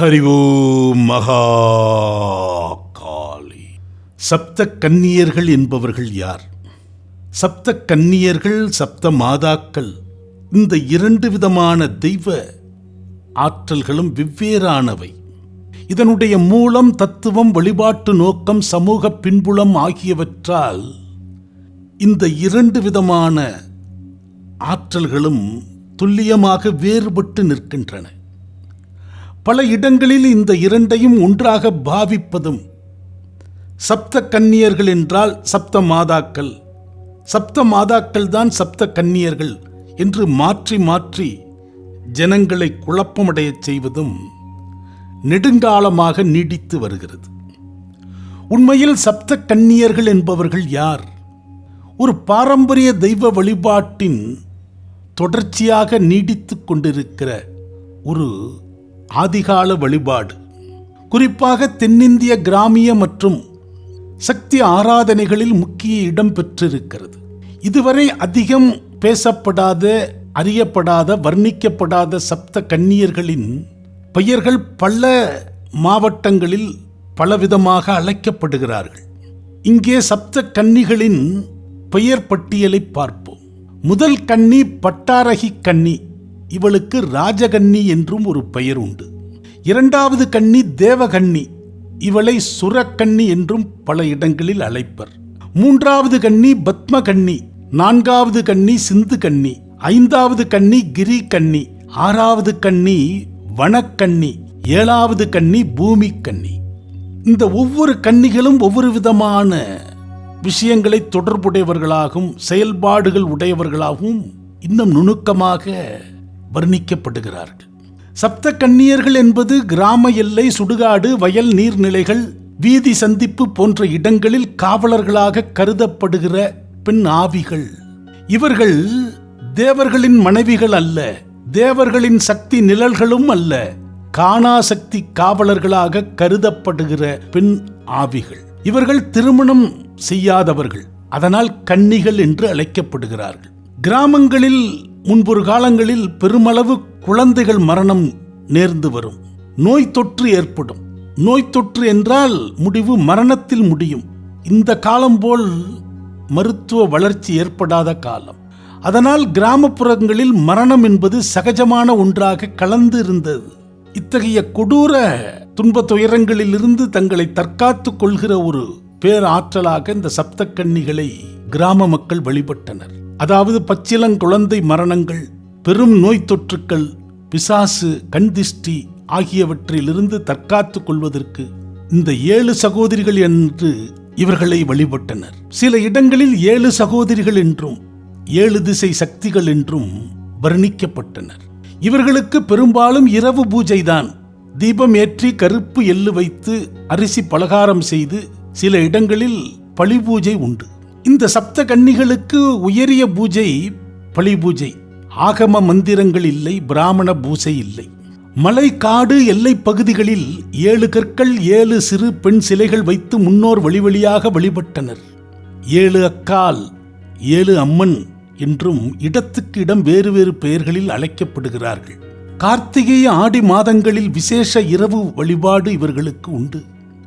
ஹரிவோ மகா காளி சப்த கன்னியர்கள் என்பவர்கள் யார்? சப்த கன்னியர்கள் சப்த மாதாக்கள் இந்த இரண்டு விதமான தெய்வ ஆற்றல்களும் வெவ்வேறானவை. இதனுடைய மூலம் தத்துவம் வழிபாட்டு நோக்கம் சமூக பின்புலம் ஆகியவற்றால் இந்த இரண்டு விதமான ஆற்றல்களும் துல்லியமாக வேறுபட்டு நிற்கின்றன. பல இடங்களில் இந்த இரண்டையும் ஒன்றாக பாவிப்பதும் சப்த கன்னியர்கள் என்றால் சப்த மாதாக்கள் சப்த மாதாக்கள் தான் சப்த கன்னியர்கள் என்று மாற்றி மாற்றி ஜனங்களை குழப்பமடையச் செய்வதும் நெடுங்காலமாக நீடித்து வருகிறது. உண்மையில் சப்த கன்னியர்கள் என்பவர்கள் யார்? ஒரு பாரம்பரிய தெய்வ வழிபாட்டின் தொடர்ச்சியாக நீடித்து கொண்டிருக்கிற ஒரு ஆதிகால வழிபாடு. குறிப்பாக தென்னிந்திய கிராமிய மற்றும் சக்தி ஆராதனைகளில் முக்கிய இடம் பெற்றிருக்கிறது. இதுவரை அதிகம் பேசப்படாத அறியப்படாத வர்ணிக்கப்படாத சப்த கன்னியர்களின் பெயர்கள் பல மாவட்டங்களில் பலவிதமாக அழைக்கப்படுகிறார்கள். இங்கே சப்த கன்னிகளின் பெயர் பட்டியலை பார்ப்போம். முதல் கன்னி பட்டாரகி கன்னி. இவளுக்கு ராஜகன்னி என்றும் ஒரு பெயர் உண்டு இரண்டாவது கன்னி தேவகன்னி இவளை சுரக்கன்னி என்றும் பல இடங்களில் அழைப்பர். மூன்றாவது கன்னி பத்மகன்னி நான்காவது கன்னி சிந்து கன்னி ஐந்தாவது கன்னி கிரி கன்னி ஆறாவது கன்னி வனக்கன்னி ஏழாவது கன்னி பூமி கன்னி இந்த ஒவ்வொரு கன்னிகளும் ஒவ்வொரு விதமான விஷயங்களை தொடர்புடையவர்களாகவும் செயல்பாடுகள் உடையவர்களாகவும் இன்னும் நுணுக்கமாக வர்ணிக்கப்படுகிறார்கள். சப்த கன்னியர்கள் என்பது கிராம எல்லை சுடுகாடு வயல் நீர்நிலைகள் வீதி சந்திப்பு போன்ற இடங்களில் காவலர்களாக கருதப்படுகிற பெண் ஆவிகள். இவர்கள் தேவர்களின் மனைவிகள் அல்ல தேவர்களின் சக்தி நிழல்களும் அல்ல காணாசக்தி காவலர்களாக கருதப்படுகிற பெண் ஆவிகள். இவர்கள் திருமணம் செய்யாதவர்கள் அதனால் கன்னிகள் என்று அழைக்கப்படுகிறார்கள். கிராமங்களில் முன்பொரு காலங்களில் பெருமளவு குழந்தைகள் மரணம் நேர்ந்து வரும். நோய் தொற்று ஏற்படும். நோய் தொற்று என்றால் முடிவு மரணத்தில் முடியும். இந்த காலம் போல் மருத்துவ வளர்ச்சி ஏற்படாத காலம். அதனால் கிராமப்புறங்களில் மரணம் என்பது சகஜமான ஒன்றாக கலந்து இருந்தது. இத்தகைய கொடூர துன்ப துயரங்களிலிருந்து தங்களை தற்காத்துக் கொள்கிற ஒரு பேராற்றலாக இந்த சப்தக்கன்னிகளை கிராம மக்கள் வழிபட்டனர். அதாவது பச்சிலங்குழந்தை மரணங்கள் பெரும் நோய் தொற்றுக்கள் பிசாசு கண்திஷ்டி ஆகியவற்றிலிருந்து தற்காத்துக் கொள்வதற்கு இந்த ஏழு சகோதரிகள் என்று இவர்களை வழிபட்டனர். சில இடங்களில் ஏழு சகோதரிகள் என்றும் ஏழு திசை சக்திகள் என்றும் வர்ணிக்கப்பட்டனர். இவர்களுக்கு பெரும்பாலும் இரவு பூஜைதான். தீபம் ஏற்றி கருப்பு எள்ளு வைத்து அரிசி பலகாரம் செய்து சில இடங்களில் பழி பூஜை உண்டு. இந்த சப்த கன்னிகளுக்கு உயரிய பூஜை பழி பூஜை. ஆகம மந்திரங்கள் இல்லை பிராமண பூஜை இல்லை. மலை காடு எல்லை பகுதிகளில் ஏழு கற்கள் ஏழு சிறு பெண் சிலைகள் வைத்து முன்னோர் வழி வழியாக வழிபட்டனர். ஏழு அக்கால் ஏழு அம்மன் என்றும் இடத்துக்கு இடம் வேறு வேறு பெயர்களில் அழைக்கப்படுகிறார்கள். கார்த்திகை ஆடி மாதங்களில் விசேஷ இரவு வழிபாடு இவர்களுக்கு உண்டு.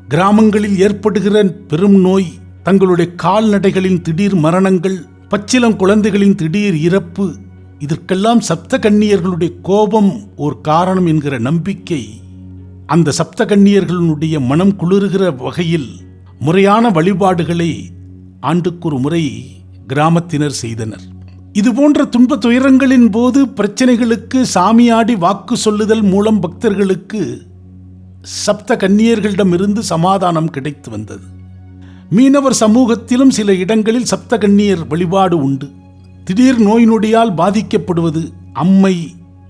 கிராமங்களில் ஏற்படுகிற பெரும் நோய் தங்களுடைய கால்நடைகளின் திடீர் மரணங்கள் பச்சிலம் குழந்தைகளின் திடீர் இறப்பு இதற்கெல்லாம் சப்த கண்ணியர்களுடைய கோபம் ஒரு காரணம் என்கிற நம்பிக்கை. அந்த சப்த கண்ணியர்களுடைய மனம் குளிர்கிற வகையில் முறையான வழிபாடுகளை ஆண்டுக்கு ஒரு முறை கிராமத்தினர் செய்தனர். இதுபோன்ற துன்ப துயரங்களின் போது பிரச்சனைகளுக்கு சாமியாடி வாக்கு சொல்லுதல் மூலம் பக்தர்களுக்கு சப்த கன்னியர்களிடமிருந்து சமாதானம் கிடைத்து வந்தது. மீனவர் சமூகத்திலும் சில இடங்களில் சப்த வழிபாடு உண்டு. திடீர் நோய் நொடியால் பாதிக்கப்படுவது அம்மை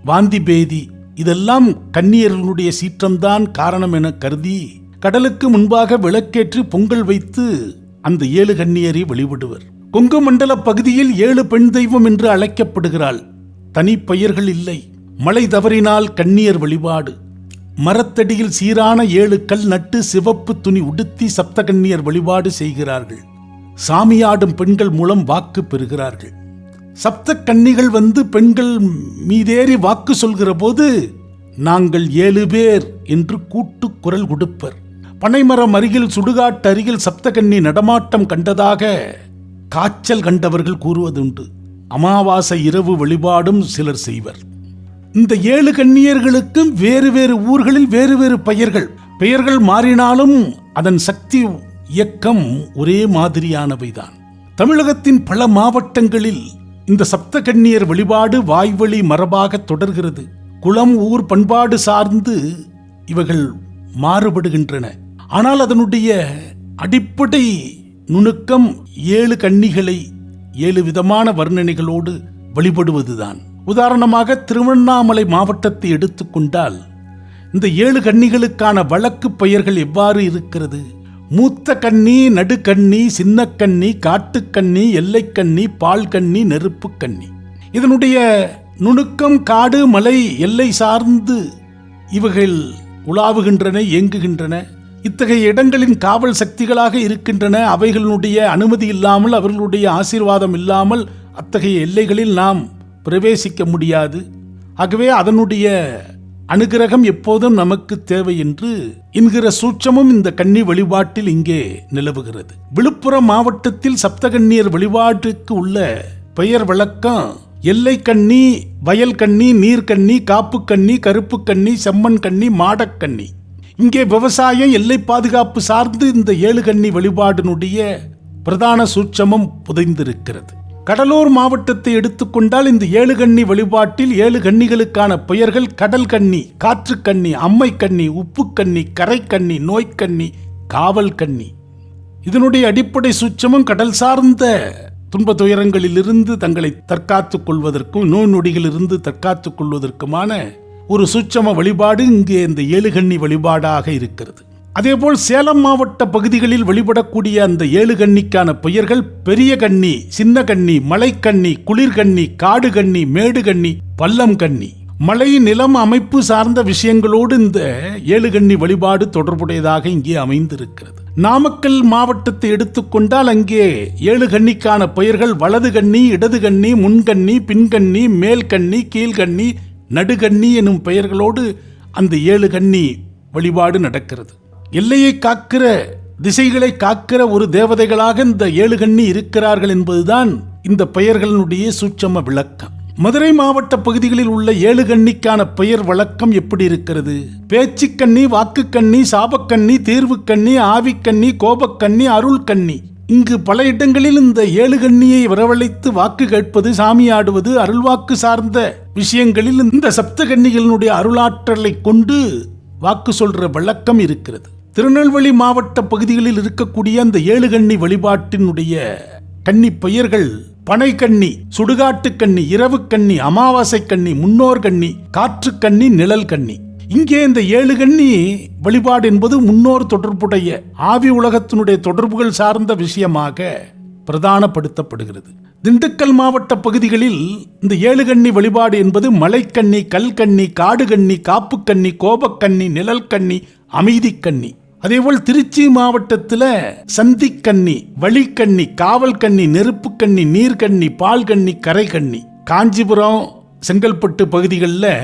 வாந்தி பேதி இதெல்லாம் கன்னியர்களுடைய சீற்றம்தான் காரணம் என கருதி கடலுக்கு முன்பாக விளக்கேற்றி பொங்கல் வைத்து அந்த ஏழு கன்னியரை வழிபடுவர். கொங்கு மண்டல பகுதியில் ஏழு பெண் தெய்வம் என்று அழைக்கப்படுகிறாள். தனி பெயர்கள் இல்லை. மழை தவறினால் கன்னியர் வழிபாடு. மரத்தடியில் சீரான ஏழு கல் நட்டு சிவப்பு துணி உடுத்தி சப்தகன்னியர் வழிபாடு செய்கிறார்கள். சாமியாடும் பெண்கள் மூலம் வாக்கு பெறுகிறார்கள். சப்த கன்னிகள் வந்து பெண்கள் மீதேறி வாக்கு சொல்கிற போது நாங்கள் ஏழு பேர் என்று கூட்டு குரல் கொடுப்பர். பனைமரம் அருகில் சுடுகாட்டு அருகில் சப்தகன்னி நடமாட்டம் கண்டதாக காய்ச்சல் கண்டவர்கள் கூறுவதுண்டு. அமாவாசை இரவு வழிபாடும் சிலர் செய்வர். இந்த ஏழு கன்னியர்களுக்கும் வேறு வேறு ஊர்களில் வேறு வேறு பெயர்கள். பெயர்கள் மாறினாலும் அதன் சக்தி இயக்கம் ஒரே மாதிரியானவைதான். தமிழகத்தின் பல மாவட்டங்களில் இந்த சப்த கன்னியர் வழிபாடு வாய்வழி மரபாக தொடர்கிறது. குளம் ஊர் பண்பாடு சார்ந்து இவைகள் மாறுபடுகின்றன. ஆனால் அதனுடைய அடிப்படை நுணுக்கம் ஏழு கன்னிகளை ஏழு விதமான வர்ணனைகளோடு வழிபடுவதுதான். உதாரணமாக திருவண்ணாமலை மாவட்டத்தை எடுத்துக்கொண்டால் இந்த ஏழு கன்னிகளுக்கான வழக்கு பெயர்கள் எவ்வாறு இருக்கிறது? மூத்த கன்னி நடுக்கன்னி சின்னக்கன்னி காட்டுக்கன்னி எல்லைக்கன்னி பால்கன்னி நெருப்பு கன்னி இதனுடைய நுணுக்கம் காடு மலை எல்லை சார்ந்து இவைகள் உலாவுகின்றன இயங்குகின்றன. இத்தகைய இடங்களின் காவல் சக்திகளாக இருக்கின்றன. அவைகளுடைய அனுமதி இல்லாமல் அவர்களுடைய ஆசீர்வாதம் இல்லாமல் அத்தகைய எல்லைகளில் நாம் பிரவேசிக்க முடியாது. ஆகவே அதனுடைய அனுகிரகம் எப்போதும் நமக்கு தேவை என்று என்கிற சூட்சமும் இந்த கன்னி வழிபாட்டில் இங்கே நிலவுகிறது. விழுப்புரம் மாவட்டத்தில் சப்தகன்னியர் வழிபாட்டுக்கு உள்ள பெயர் விளக்கம் எல்லை கண்ணி வயல் கண்ணி நீர்க்கண்ணி காப்பு கண்ணி கருப்பு கண்ணி செம்மண் கண்ணி மாடக்கண்ணி இங்கே விவசாயம் எல்லை பாதுகாப்பு சார்ந்து இந்த ஏழு கன்னி வழிபாடினுடைய பிரதான சூட்சமம் புதைந்திருக்கிறது. கடலூர் மாவட்டத்தை எடுத்துக்கொண்டால் இந்த ஏழு கண்ணி வழிபாட்டில் ஏழு கன்னிகளுக்கான பெயர்கள் கடல் கண்ணி காற்று கண்ணி அம்மை கண்ணி உப்பு கண்ணி கரை கன்னி காவல் கண்ணி. இதனுடைய அடிப்படை சுச்சமும் கடல் சார்ந்த துன்ப துயரங்களிலிருந்து தங்களை தற்காத்துக் கொள்வதற்கும் நோய் நொடிகளிலிருந்து தற்காத்துக் கொள்வதற்குமான ஒரு சுச்சம வழிபாடு இங்கே இந்த ஏழு கண்ணி வழிபாடாக இருக்கிறது. அதேபோல் சேலம் மாவட்ட பகுதிகளில் வழிபடக்கூடிய அந்த ஏழு கன்னிக்கான பெயர்கள் பெரிய கண்ணி சின்ன கண்ணி மலைக்கண்ணி குளிர்கண்ணி காடு கண்ணி மேடு கண்ணி பள்ளம் கண்ணி மலை நிலம் அமைப்பு சார்ந்த விஷயங்களோடு இந்த ஏழு கண்ணி வழிபாடு தொடர்புடையதாக இங்கே அமைந்திருக்கிறது. நாமக்கல் மாவட்டத்தை எடுத்துக்கொண்டால் அங்கே ஏழு கன்னிக்கான பெயர்கள் வலது கண்ணி இடது கண்ணி முன்கண்ணி பின்கண்ணி மேல்கண்ணி கீழ்கண்ணி நடுகண்ணி எனும் பெயர்களோடு அந்த ஏழு கன்னி வழிபாடு நடக்கிறது. எல்லையை காக்கிற திசைகளை காக்கிற ஒரு தேவதைகளாக இந்த ஏழு கண்ணி இருக்கிறார்கள் என்பதுதான் இந்த பெயர்களினுடைய சூட்சம விளக்கம். மதுரை மாவட்ட பகுதிகளில் உள்ள ஏழு கண்ணிக்கான பெயர் வழக்கம் எப்படி இருக்கிறது? பேச்சுக்கண்ணி வாக்குக்கண்ணி சாபக்கண்ணி தீர்வுக்கண்ணி ஆவிக்கண்ணி கோபக்கண்ணி அருள் கண்ணி இங்கு பல இடங்களில் இந்த ஏழு கண்ணியை வரவழைத்து வாக்கு கேட்பது சாமி ஆடுவது அருள்வாக்கு சார்ந்த விஷயங்களில் இந்த சப்த கன்னிகளினுடைய அருளாற்றலை கொண்டு வாக்கு சொல்ற வழக்கம் இருக்கிறது. திருநெல்வேலி மாவட்ட பகுதிகளில் இருக்கக்கூடிய அந்த ஏழு கண்ணி வழிபாட்டினுடைய கன்னி பெயர்கள் பனை கண்ணி சுடுகாட்டு கண்ணி இரவு கண்ணி அமாவாசை கன்னி முன்னோர் கண்ணி காற்று கண்ணி நிழல் கண்ணி இங்கே இந்த ஏழு கண்ணி வழிபாடு என்பது முன்னோர் தொடர்புடைய ஆவி உலகத்தினுடைய தொடர்புகள் சார்ந்த விஷயமாக பிரதானப்படுத்தப்படுகிறது. திண்டுக்கல் மாவட்ட பகுதிகளில் இந்த ஏழு கண்ணி வழிபாடு என்பது மலைக்கண்ணி கல்கண்ணி காடுகண்ணி காப்புக்கண்ணி கோபக்கண்ணி நிழல்கண்ணி அமைதிக்கண்ணி. அதேபோல் திருச்சி மாவட்டத்தில் சந்திக்கண்ணி வழிக்கண்ணி காவல் கண்ணி நெருப்புக்கண்ணி கண்ணி கரை கரைக்கண்ணி காஞ்சிபுரம் செங்கல்பட்டு பகுதிகளில்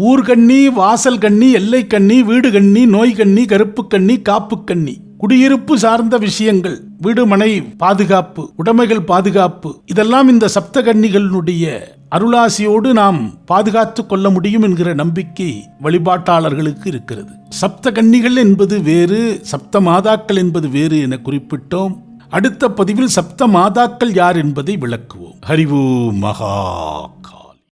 ஊர்கண்ணி வாசல் கண்ணி எல்லை கண்ணி வீடு கண்ணி நோய் கண்ணி கருப்பு கண்ணி காப்பு கண்ணி குடியிருப்பு சார்ந்த விஷயங்கள் வீடு மனை பாதுகாப்பு உடைமைகள் பாதுகாப்பு இதெல்லாம் இந்த சப்த கன்னிகளினுடைய அருளாசியோடு நாம் பாதுகாத்து கொள்ள முடியும் என்கிற நம்பிக்கை வழிபாட்டாளர்களுக்கு இருக்கிறது. சப்த கன்னிகள் என்பது வேறு சப்த மாதாக்கள் என்பது வேறு என குறிப்பிட்டோம். அடுத்த பதிவில் சப்த மாதாக்கள் யார் என்பதை விளக்குவோம். ஹரிவு மகா